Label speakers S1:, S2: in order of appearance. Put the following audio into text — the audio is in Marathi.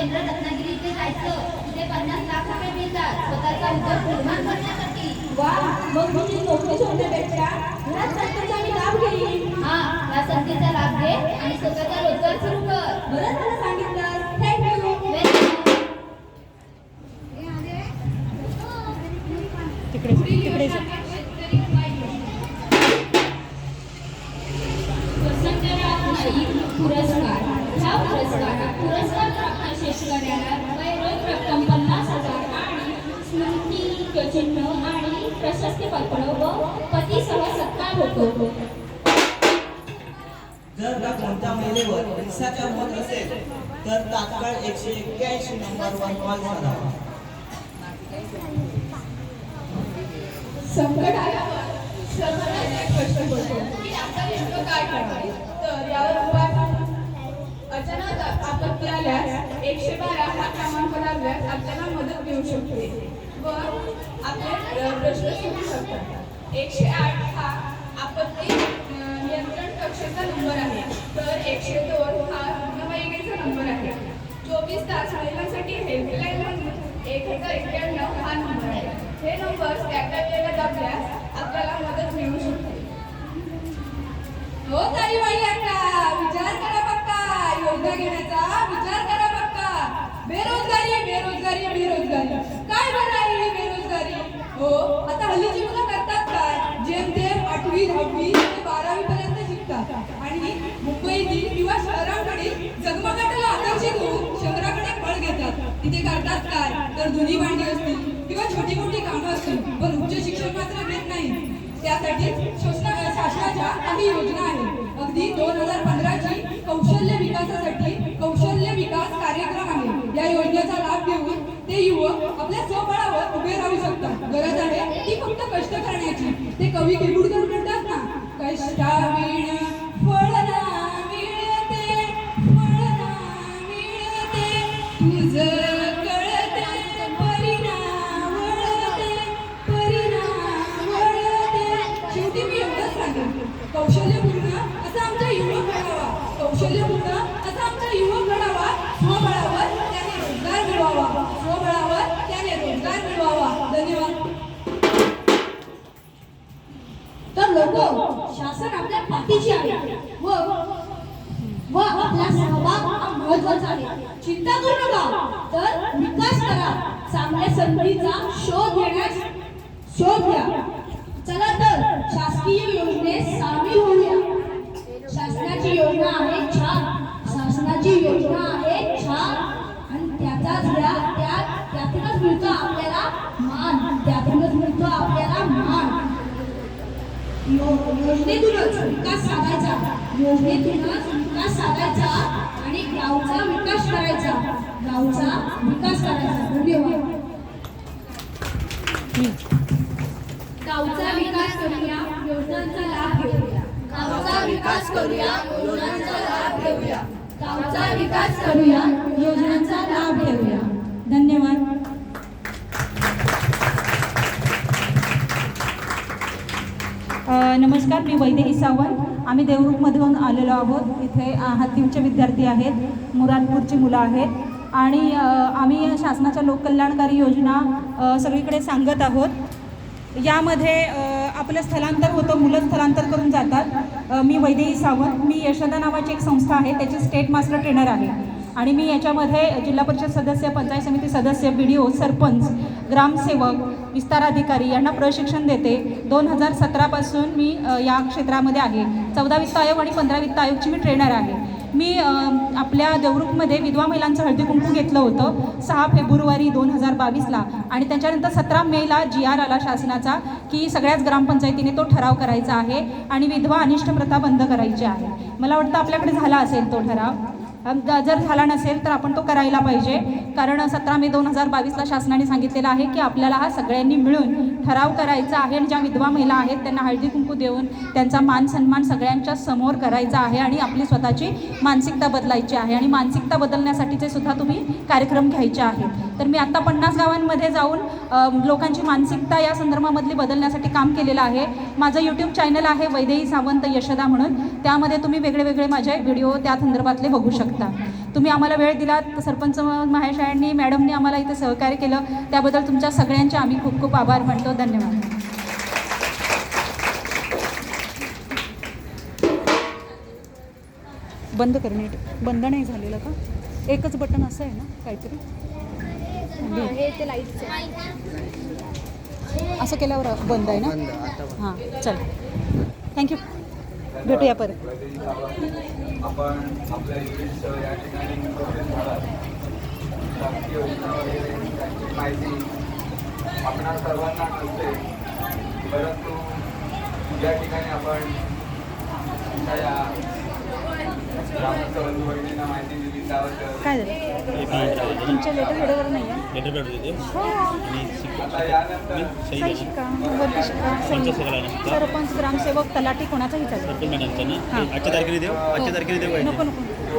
S1: केंद्र रत्नागिरी इथे जायचं तिथे पन्नास लाख रुपये मिळतात. स्वतःचा उद्योग निर्माण करण्यासाठी.
S2: वा मग मी नोकरी सोडण्यापेक्षा ह्याच संधीचा मी लाभ घेईन.
S1: हा या संधीचा लाभ घे आणि स्वतःचा रोजगार सुरू कर.
S2: बरं झालं सांगितलं.
S3: तिकडे
S1: पुरस्कार. ह्या पुरस्कारात पुरस्कार प्राप्त रक्कम पन्नास हजार आणि स्मृती आणि प्रशस्तीपत्र व पतीसह सत्कार होतो
S4: जर का कोणत्या महिलेवर हिंसाचार होत असेल तर तात्काळ एकशे एक्क्याऐंशी नंबरवर कॉल करावा
S2: संकट आल्यावर सर्वांना एक प्रश्न पडतो. की आता नेमकं काय करावे शकते व आपले प्रश्न सुटू शकतात एकशे आठ हा आपत्ती नियंत्रण कक्षाचा नंबर आहे तर एकशे दोन हा रुग्णवाहिकेचा नंबर आहे चोवीस तास महिलांसाठी हेल्पलाईन एक हजार एक्क्याण्णव हा नंबर आहे हे नंबर त्या दाबल्यास आपल्याला मदत मिळू शकते हो ताई तर धुनी भांडी असतील किंवा छोटी मोठी कामं असतील पण उच्च शिक्षण मात्र घेत नाही. त्यासाठी शासनाच्या काही योजना आहेत. अगदी दोन हजार पंधराची कौशल्य विकासासाठी कौशल्य विकास कार्यक्रम आहे. या योजनेचा लाभ घेऊन ते युवक आपल्या स्वबळावर उभे राहू शकतात. गरज आहे ती फक्त कष्ट करण्याची. ते कवी किरगुडकर म्हणतात ना? कष्टाविण फळ मिळते फळ मिळते तुझं कौशल्य कौशल्यपूर्ण असा आमचा युवक घडावा स्वबळावर त्याने रोजगार मिळवावा. स्वबळावर त्याने रोजगार मिळवावा. धन्यवाद.
S5: तर लोक शासन आपल्या पाठीची आहे. व व आपला सहभाग हा महत्त्वाचा आहे. चिंता करू नका. तर विकास करा. चांगल्या संधीचा शोध घेण्यास शोध घ्या. चला तर शासकीय योजनेत सामील होऊया. शासनाची योजना आहे छान. शासनाची योजना आहे छान. आणि त्याचाच घ्या त्यात त्यातूनच मिळतो आपल्याला मान. त्यातूनच मिळतो आपल्याला मान. योजनेतूनच विकास साधायचा. योजनेतूनच विकास साधायचा आणि गावचा विकास करायचा. गावचा विकास करायचा. धन्यवाद.
S1: गावचा विकास करूया. योजनांचा लाभ विकास करूया योजनांचा लाभ घेऊया.
S5: गावचा विकास करूया योजनांचा लाभ घेऊया.
S3: धन्यवाद. नमस्कार मी वैदेही सावंत. आम्ही देवरुखमधून आलेलो आहोत. इथे अ, हातीवचे विद्यार्थी आहेत मुरादपूरची मुलं आहेत. आणि आम्ही शासनाच्या लोककल्याणकारी योजना सगळीकडे सांगत आहोत. यामध्ये आपलं स्थलांतर होतं मुलं स्थलांतर करून जातात. मी वैदेही सावंत. मी यशदा नावाची एक संस्था आहे त्याची स्टेट मास्टर ट्रेनर आहे. आणि मी याच्यामध्ये जिल्हा परिषद सदस्य पंचायत समिती सदस्य बी डी ओ सरपंच ग्रामसेवक विस्तार अधिकारी यांना प्रशिक्षण देते. दोन हजार सतरापासून मी या क्षेत्रामध्ये आहे. चौदा वित्त आयोग आणि पंधरा वित्त आयोगची मी ट्रेनर आहे. मी आपल्या देवरुखमध्ये विधवा महिलांचं हळदी कुंकू घेतलं होतं सहा फेब्रुवारी दोन हजार बावीसला. आणि त्याच्यानंतर सतरा मेला जी आर आला शासनाचा की सगळ्याच ग्रामपंचायतीने तो ठराव करायचा आहे आणि विधवा अनिष्ट प्रथा बंद करायची आहे. मला वाटतं आपल्याकडे झाला असेल तो ठराव. जर झाला नसेल तर आपण तो करायला पाहिजे. कारण सतरा मे दोन हजार बावीसला शासनाने सांगितलेलं आहे की आपल्याला हा सगळ्यांनी मिळून ठराव करायचा आहे आणि ज्या विधवा महिला आहेत त्यांना हळदी कुंकू देऊन त्यांचा मान सन्मान सगळ्यांच्या समोर करायचा आहे आणि आपली स्वतःची मानसिकता बदलायची आहे. आणि मानसिकता बदलण्यासाठीचे सुद्धा तुम्ही कार्यक्रम घ्यायचे आहेत. तर मी आत्ता पन्नास गावांमध्ये जाऊन लोकांची मानसिकता या संदर्भामधली बदलण्यासाठी काम केलेलं आहे. माझं यूट्यूब चॅनल आहे वैदेही सावंत यशदा म्हणून. त्यामध्ये तुम्ही वेगळे वेगळे माझे व्हिडिओ त्या संदर्भातले बघू शकता. तुम्ही आम्हाला वेळ दिलात सरपंच महेश यांनी मॅडमनी आम्हाला इथे सहकार्य केलं. त्याबद्दल तुमच्या सगळ्यांचे आम्ही खूप खूप आभार मानतो. धन्यवाद. बंद कर बंद नाही झालेलं का? एकच बटन असं आहे ना काहीतरी? असं केल्यावर बंद आहे ना? हां चल थँक्यू भेटूया परत
S6: आपण सर्वांना नसते परंतु. या ठिकाणी आपण
S3: काय झालं? तुमच्या लेटर वेळेवर नाही आहे
S7: लेटर पॅड देते
S3: हो.
S7: आणि शिक-
S3: वरती? सरपंच ग्रामसेवक तलाठी कोणाचाही चालेल
S7: सरपंच मॅडमचं ना?
S3: हां.
S7: आजच्या तारखेला देऊ? आजच्या तारखेला देऊ
S3: नको नको.